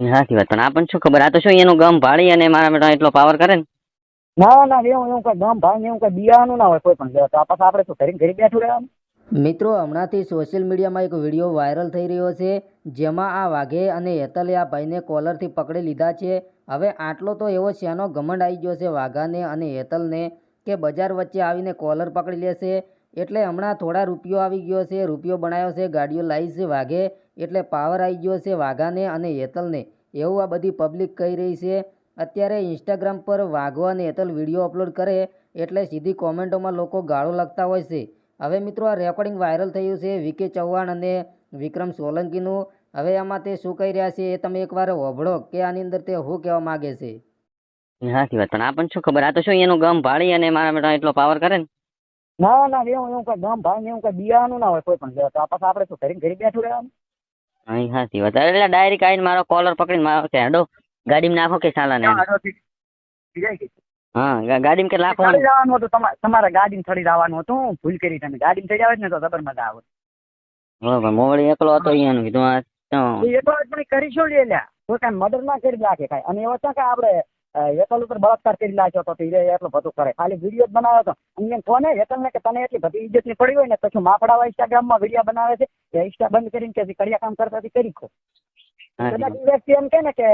એ સાચી વાત. પણ આપણને શું ખબર? આ તો શું એનું ગમ ભાળી અને મારા બેટા એટલો પાવર કરે ને? ના ના એવું એવું કઈ ગમ ભાઈ એવું કઈ બિયાનું ના હોય કોઈ પણ. લેવા તો આ પાછા આપણે શું ઘરે ઘરે બેઠું રહેવાનું? મિત્રો હમણાંથી સોશિયલ મીડિયામાં એક વીડિયો વાયરલ થઈ રહ્યો છે જેમાં આ વાઘે અને હેતલે આ ભાઈને કોલરથી પકડી લીધા છે. હવે આટલો તો એવો શેનો ઘમંડ આવી ગયો છે વાઘાને અને હેતલને કે બજાર વચ્ચે આવીને કોલર પકડી લેશે. એટલે હમણાં થોડા રૂપિયો આવી ગયો છે રૂપિયો બનાવ્યો છે ગાડીઓ લાવી છે વાઘે. એટલે પાવર આવી ગયો છે વાઘાને અને હેતલને. એવું આ બધી પબ્લિક કહી રહી છે. અત્યારે ઇન્સ્ટાગ્રામ પર વાઘો અને હેતલ વીડિયો અપલોડ કરે એટલે સીધી કોમેન્ટોમાં લોકો ગાળો લખતા હોય છે. હવે મિત્રો આ રેકોર્ડિંગ વાયરલ થયું છે વીકે ચૌહાણ અને વિક્રમ સોલંકીનું. હવે આમાં તે શું કહી રહ્યા છે એ તમે એકવાર હોભળો કે આની અંદર તે શું કહેવા માગે છે. સાચી વાત. પણ આપણને શું ખબર? આ તો શું એનું ગમ ભાળી અને મારા બેટા એટલો પાવર કરે ને? ના ના એવું એવું કઈ ગમ ભાઈ એવું કઈ બિયાનું ના હોય કોઈ પણ. તો આ આપણે શું ઘરે ઘરે બેઠું રહેવાનું? હા હાથી વાત એટલે ડાયરેક્ટ આવીને મારો કોલર પકડીને મારો કે હેડો ગાડીમાં નાખો કે સાલાને ને હા ગાડીમાં કે નાખો જવાનું હતું તમારે તમારે ગાડીમાં ચડી જવાનું હતું ભૂલ કરી તમે. ગાડીમાં ચડી આવે ને તો જબર મજા આવે. બરોબર મોવડી એકલો હતો અહીંયાનું કીધું આ શું? એ તો આપણે કરીશું લે લ્યા. કોઈ કાંઈ મર્ડર ના કરી નાખે કાંઈ. અને એવો છે કે આપણે એકલ ઉપર બળાત્કાર કરી નાખ્યો હતો એ એટલો બધું કરે. ખાલી વીડિયો જ બનાવ્યો હતો અને કોને? હેતલ ને કે તને એટલી બધી ઇજ્જતની પડી હોય ને પછી માપડાવા ઇન્સ્ટાગ્રામમાં વીડિયો બનાવે છે? એ ઇન્સ્ટા બંધ કરીને કે કડિયા કામ કરતા કરી ખો. કદાચ વ્યક્તિ એમ કે ને કે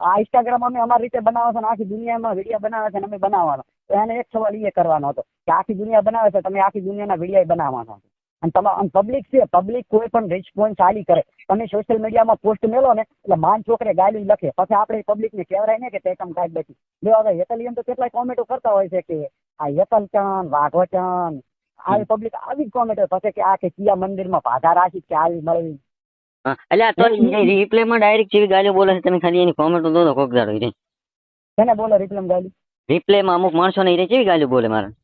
આ ઇન્સ્ટાગ્રામ અમે અમારી રીતે બનાવે છે આખી દુનિયામાં વીડિયો બનાવે છે અને અમે બનાવવાનો. તો એને એક સવાલ એ કરવાનો હતો કે આખી દુનિયા બનાવે છે તમે આખી દુનિયાના વીડિયો બનાવવાનો છે. અને તમારે પબ્લિક છે પબ્લિક કોઈ પણ રિસ્પોન્સ ચાલી કરે. તમે સોશિયલ મીડિયામાં પોસ્ટ મેલો ને એટલે માન છોકરે ગાલી લખે. પછી આપણે પબ્લિક ને કહેવાય ને કે તે કમ કાઢ બેઠી. જો હવે હેતલ એમ તો કેટલાય કોમેન્ટો કરતા હોય છે કે આ હેતલ ચાંદ વાઘો આવી પબ્લિક આવી જ કોમેન્ટો પછી કે આ કે કિયા મંદિરમાં ભાધા રાખી કે આવી મળી. એટલે તો રિપ્લેમાં ડાયરેક્ટ જેવી ગાલીઓ બોલે છે તમે ખાલી એની કોમેન્ટ દો તો કોક દાડો બોલો રિપ્લેમ ગાલી? રિપ્લેમાં અમુક માણસો ને કેવી ગાલીઓ બોલે મારા?